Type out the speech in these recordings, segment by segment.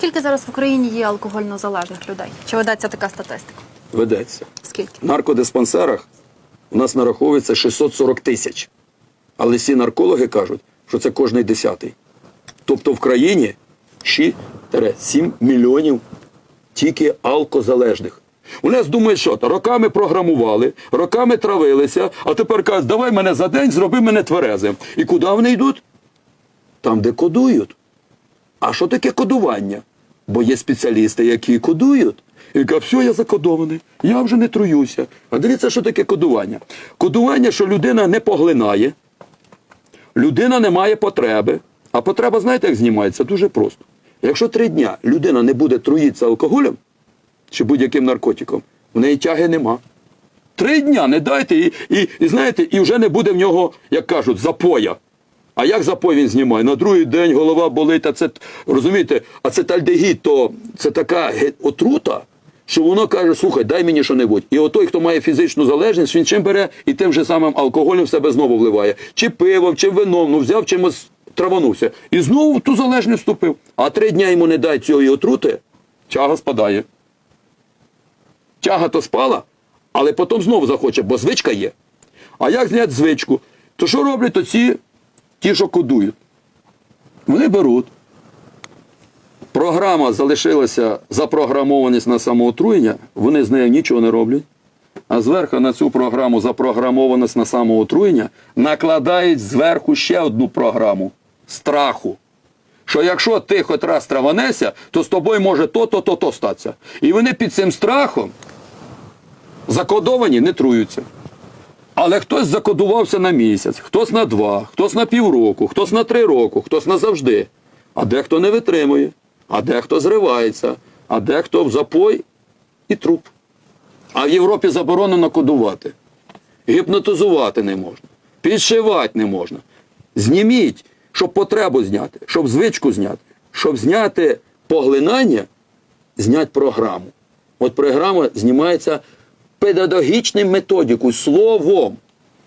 Скільки зараз в Україні є алкогольно залежних людей? Чи ведеться така статистика? Ведеться. Скільки? В наркодиспансерах у нас нараховується 640 тисяч. Але всі наркологи кажуть, що це кожний десятий. Тобто в країні 6-7 мільйонів тільки алкозалежних. У нас думають, що то роками програмували, роками травилися, а тепер кажуть, давай мене за день, зроби мене тверезим. І куди вони йдуть? Там, де кодують. А що таке кодування? Бо є спеціалісти, які кодують. І кажуть, все, я закодований, я вже не труюся. А дивіться, що таке кодування. Кодування, що людина не поглинає, людина не має потреби. А потреба, знаєте, як знімається? Дуже просто. Якщо три дня людина не буде труїтися алкоголем чи будь-яким наркотиком, в неї тяги нема. Три дня не дайте, і, і, і знаєте, і вже не буде в нього, як кажуть, запоя. А як запой він знімає? На другий день голова болить, а це розумієте, а це тальдегід, то це така отрута, що воно каже, слухай, дай мені що-небудь. І отой, хто має фізичну залежність, він чим бере і тим же самим алкоголем в себе знову вливає. Чи пивом, чи вином, ну взяв чимось траванувся. І знову в ту залежність вступив. А три дня йому не дай цієї отрути, тяга спадає. Тяга то спала, але потім знову захоче, бо звичка є. А як зняти звичку? То що роблять оці ті, що кодують? Вони беруть. Програма залишилася запрограмованість на самоотруєння, вони з нею нічого не роблять. А зверху на цю програму запрограмованість на самоотруєння накладають зверху ще одну програму страху. Що якщо ти хоч раз траванешся, то з тобою може то, то, то, то статися. І вони під цим страхом закодовані не труються. Але хтось закодувався на місяць, хтось на два, хтось на півроку, хтось на три роки, хтось назавжди. А дехто не витримує, а дехто зривається, а дехто в запой і труп. А в Європі заборонено кодувати. Гіпнотизувати не можна, підшивати не можна. Зніміть, щоб потребу зняти, щоб звичку зняти, щоб зняти поглинання, зняти програму. От програма знімається педагогічним методику, словом,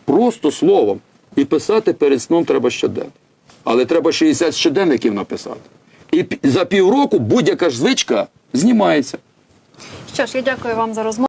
просто словом. І писати перед сном треба щоденно. Але треба 60 щоденників написати. І за півроку будь-яка ж звичка знімається. Що ж, я дякую вам за розмову.